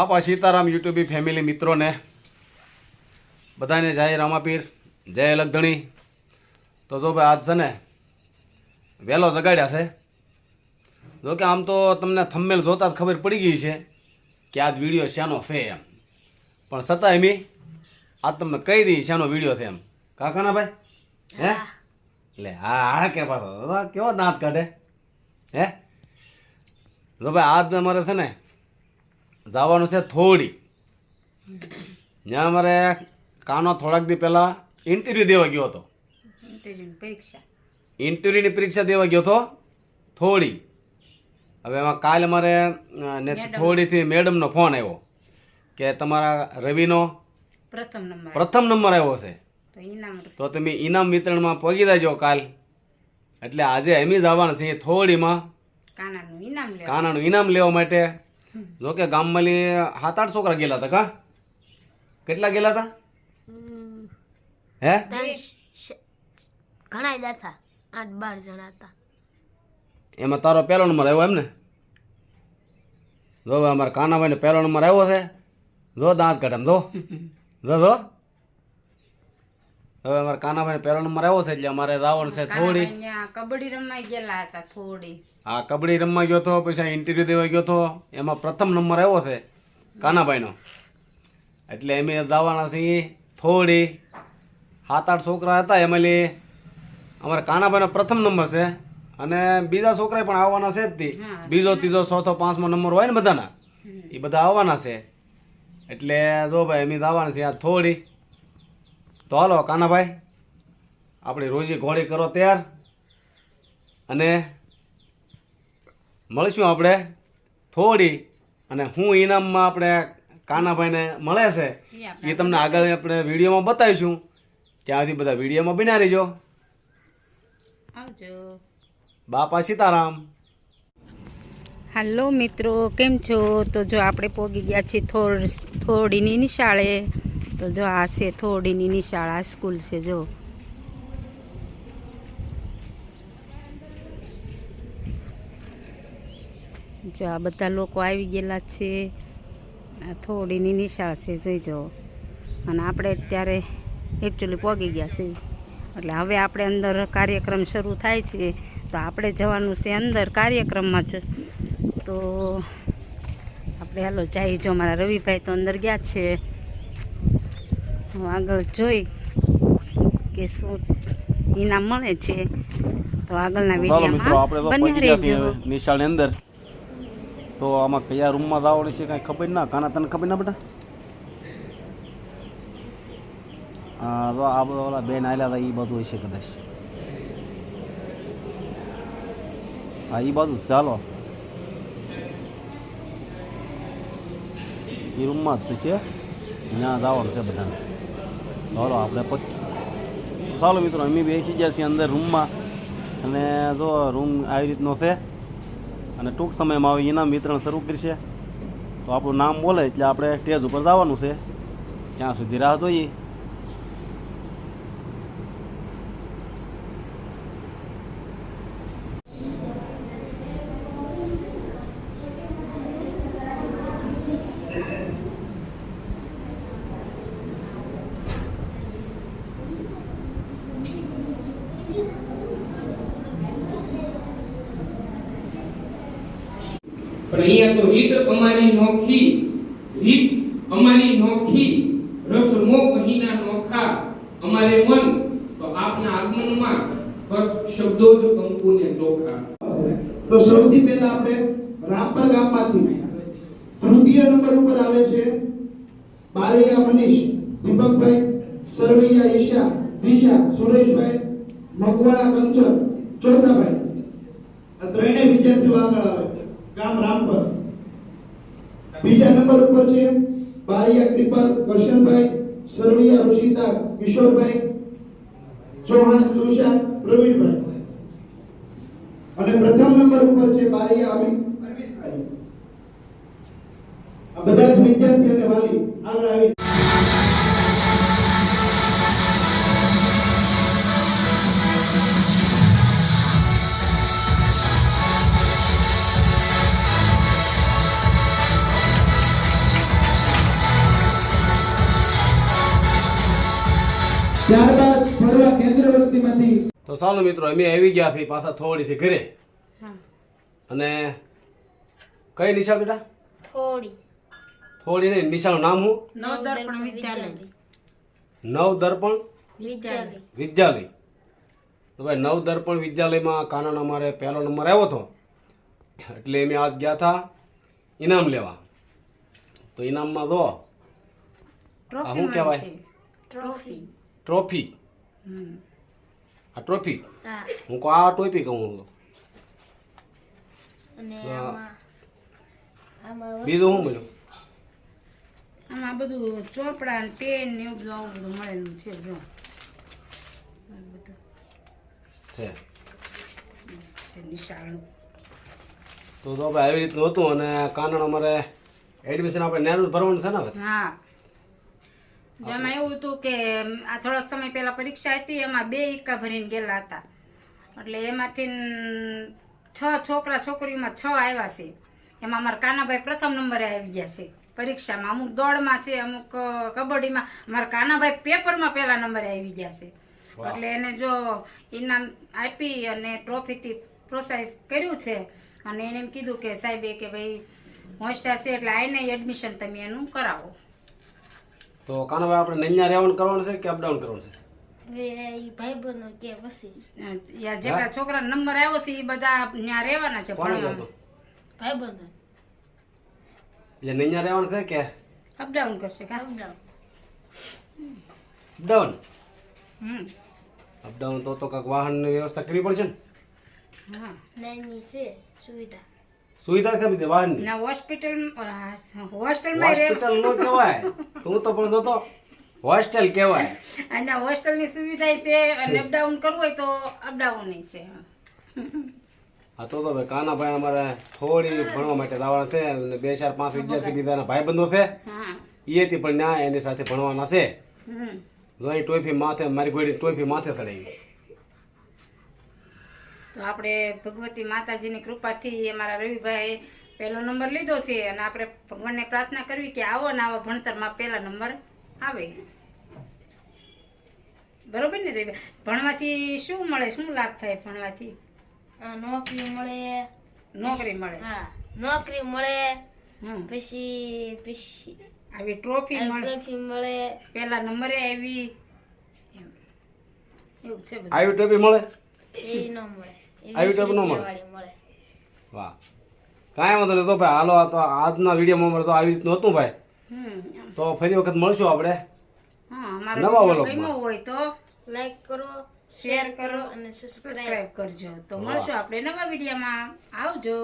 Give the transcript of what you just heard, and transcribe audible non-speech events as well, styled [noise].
બાપા સીતારામ યુટ્યુબી ફેમિલી મિત્રોને બધાને જય રામાપીર જય લગધણી. તો જો ભાઈ આજ છે ને વહેલો જગાડ્યા છે. જો કે આમ તો તમને થંબેલ જોતા જ ખબર પડી ગઈ છે કે આજ વીડિયો શાનો છે એમ. પણ છતાં એમી આજ તમને કહી દઈ શાનો વીડિયો છે એમ. કાકાના ભાઈ? હે? એટલે હા હા કે પાછો? કેવો દાંત કાઢે? હે? જો ભાઈ આજ અમારે છે ને જવાનું છે થોડી. ત્યાં અમારે કાનો થોડાક દી પહેલાં ઇન્ટરવ્યૂ દેવા ગયો હતો. ઇન્ટરવ્યુની પરીક્ષા. ઇન્ટરવ્યૂની પરીક્ષા દેવા ગયો હતો થોડી. હવે એમાં કાલે અમારે ને થોડીથી મેડમનો ફોન આવ્યો કે તમારા રવિનો પ્રથમ નંબર. પ્રથમ નંબર આવ્યો છે. તો તમે ઇનામ વિતરણમાં પહોંચી દેજો કાલ. એટલે આજે એમ જ આવવાના છે થોડીમાં. કાનાનું ઇનામ લેવા માટે જો કે ગામમાં સાત આઠ છોકરા ગયેલા હતા કા? કેટલા ગયેલા હતા? હે? ઘણા જ હતા. આઠ બાર જણા હતા. એમાં તારો પહેલો નંબર આવ્યો એમ ને? જો અમારા કાનાભાઈને પહેલો નંબર આવ્યો છે. જો દાંત કાઢે એમ જો. [laughs] જો જો. હવે અમારા કાનાભાઈ પહેલો નંબર આવ્યો છે એટલે અમારે જવાનું છે થોડી. કબડ્ડી રમવા ગયેલા હતા થોડી. હા કબડ્ડી રમવા ગયો હતો પછી ઇન્ટરવ્યુ દેવા ગયો હતો એમાં પ્રથમ નંબર આવ્યો છે કાનાભાઈનો. એટલે એમ જવાના છીએ થોડી. સાત આઠ છોકરા હતા એમાં અમારા કાનાભાઈનો પ્રથમ નંબર છે. અને બીજા છોકરા પણ આવવાના છે જ તે. બીજો ત્રીજો ચોથો પાંચમો નંબર હોય ને બધાના. એ બધા આવવાના છે. એટલે જો ભાઈ એમ આવવાના છે આ થોડી. તો હાલો કાનાભાઈ આપણી રોજી ઘોડી કરો તૈયાર. અને મળીશું આપણે થોડી અને હું ઇનામમાં આપણે કાનાભાઈને મળે છે. એ તમને આગળ આપણે વિડીયોમાં બતાવીશું. ત્યાં સુધી બધા વિડીયોમાં બના રહીજો આવજો. બાપા સીતારામ. હાલો મિત્રો કેમ છો? તો જો આપણે પોગી ગયા છીએ થોડ થોડીની નિશાળે. તો જો આ છે થોડીની નિશાળ, આ સ્કૂલ છે, જો. જો આ બધા લોકો આવી ગયેલા છે. આ થોડીની નિશાળ છે જોઈ જો અને આપણે અત્યારે એકચ્યુઅલી પોગી ગયા છે એટલે હવે આપણે અંદર કાર્યક્રમ શરૂ થાય છે. તો આપણે જવાનું છે અંદર કાર્યક્રમમાં જ. તો આપણે હાલો જાય જો મારા રવિભાઈ તો અંદર ગયા છે. હું આગળ જોઈ કે શું ઇનામ મળે છે તો આગળના વિડીયોમાં બન્યા રહેજો. નિશાળની અંદર. તો આમાં કયા રૂમમાં જવાનું છે કાંઈ ખબર ના? કાના તને ખબર ના બેટા? હા તો આ બધા ઓલા બેન આવેલા હતા એ બધું હશે કદાચ. હા એ બાજુ ચાલો એ રૂમમાં જ છે ત્યાં જવાનું છે બધાને. ચાલો આપણે ચાલો મિત્રો, અમે બેસી ગયા છીએ અંદર રૂમમાં અને જો રૂમ આવી રીતનો છે. અને ટૂંક સમયમાં આવી ઇનામ વિતરણ શરૂ કરશે. તો આપણું નામ બોલે એટલે આપણે સ્ટેજ ઉપર જવાનું છે. ત્યાં સુધી રાહ જોઈએ. અહીંયા તો રીત અમારી નોખી, રીત અમારી નોખી રસમો અહીંના નોખા. અમારે મન તો આપના આગમનમાં બસ શબ્દો જ કંકુને ચોખા. તો સૌથી પહેલા આપણે રામપર ગામમાંથી તૃતીય નંબર ઉપર આવે છે બારૈયા મનીષ, દીપકભાઈ, સરવૈયા ઈશા, દિશા, સુરેશભાઈ મકવાણા કંચર ચોથાભાઈ આ ત્રણેય વિદ્યાર્થીઓ આગળ આવે. ગામ રામપર. બીજા નંબર ઉપર છે બારિયા કૃપાલ કરશનભાઈ, સરવૈયા ઋષિતા કિશોરભાઈ, ચૌહાણ તુષાર, પ્રવીણભાઈ. અને પ્રથમ નંબર ઉપર છે બારિયા અમિત અરવિંદભાઈ. આ બધા જ વિદ્યાર્થી અને વાલી આગળ આવી તો ચાલો મિત્રો અમે આવી ગયા છીએ પાછા થોડીથી ઘરે. અને કઈ નિશા બેટા? થોડી. થોડી નહીં નિશાનું નામ હું નવદર્પણ વિદ્યાલય. નવ દર્પણ વિદ્યાલય. વિદ્યાલય. તો ભાઈ નવ દર્પણ વિદ્યાલયમાં કાનન અમારે પહેલો નંબર આવ્યો હતો. એટલે અમે આજ ગયા હતા ઇનામ લેવા. તો ઇનામમાં દો શું કહેવાય? ટ્રોફી. ટ્રોફી. હમ. આ ટ્રોફી હું. કહું આ ટોપી કહું છું. અને આમાં આમાં બીજું શું મળ્યું? આમાં બધું ચોપડા ને પેન ને એવું બધું આવું બધું મળેલું છે જો. છે. છે તો તો ભાઈ આવી રીતનું હતું અને કાનણ અમારે એડમિશન આપણે નેનું ભરવાનું છે ને હા. જેમાં એવું હતું કે આ થોડાક સમય પહેલા પરીક્ષા હતી એમાં બે ઇક્કા ભરીને ગયેલા હતા. એટલે એમાંથી છ છોકરા છોકરીઓમાં છ આવ્યા છે. એમાં અમારા કાનાભાઈ પ્રથમ નંબરે આવી ગયા છે પરીક્ષામાં. અમુક દોડમાં છે અમુક કબડ્ડીમાં. અમારા કાનાભાઈ પેપરમાં પહેલા નંબરે આવી ગયા છે. એટલે એને જો ઇનામ આપી અને ટ્રોફીથી પ્રોત્સાહિત કર્યું છે અને એને એમ કીધું કે સાહેબે કે ભાઈ હોશિયાર છે એટલે આઈને એડમિશન તમે એનું કરાવો. તો કાનાભાઈ આપણે નૈયા રહેવાનું કરવાનું છે કે અપડાઉન કરવાનું છે? કે પછી. જેટલા છોકરા નંબર આવ્યો છે એ બધા ત્યાં રહેવાના છે. કહેતો ભાઈબંધો. એટલે નૈયા રહેવાનું છે કે? અપડાઉન કરશે કા? અપડાઉન અપડાઉન હમ. અપડાઉન તો તો કાંઈક વાહનની વ્યવસ્થા કરવી પડશે ને? હા. નાની છે સુવિધા. સુવિધા બધી વાહનની? ના હોસ્પિટલ હોસ્ટેલમાં હોસ્પિટલ નો કહેવાય. તું તો પણ તો હોસ્ટેલ કહેવાય. [laughs] અને હોસ્ટેલની સુવિધા છે અને અપડાઉન કરવું હોય તો અપડાઉન છે. હા તો તો ભાઈ કાનાભાઈ અમારે થોડી ભણવા માટે દાવાના છે અને બે ચાર પાંચ વિદ્યાર્થી બીજાના ભાઈબંધો છે. એ એથી પણ ના એની સાથે ભણવાના છે. ટોફી માથે મારી ગોળી ટોફી માથે ચડાવી. તો આપણે ભગવતી માતાજીની કૃપાથી અમારા રવિભાઈ પહેલો નંબર લીધો છે અને આપણે ભગવાનને પ્રાર્થના કરવી કે આવો ને આવા ભણતરમાં પહેલા નંબર આવે. બરોબર ને રવિભાઈ? ભણવાથી શું મળે? શું લાભ થાય ભણવાથી? નોકરી મળે. નોકરી મળે. હા નોકરી મળે. હમ. પછી પછી આવી ટ્રોફી મળે. ટ્રોફી મળે. પહેલા નંબરે આવી. એવું છે આવી ટ્રોફી મળે? એ ન મળે. આવી ટાઈપ ન મળે? વાહ. કાંઈ વાંધો નહીં તો ભાઈ હાલો તો આજના વિડીયોમાં મળે તો આવી રીતનું હતું ભાઈ. તો ફરી વખત મળશું આપણે. હા નવા વીડિયો વલોગમાં. હોય તો લાઈક કરો શેર કરો અને સબસ્ક્રાઇબ સબસ્ક્રાઇબ કરજો. તો મળશું આપણે નવા વિડીયોમાં. આવજો.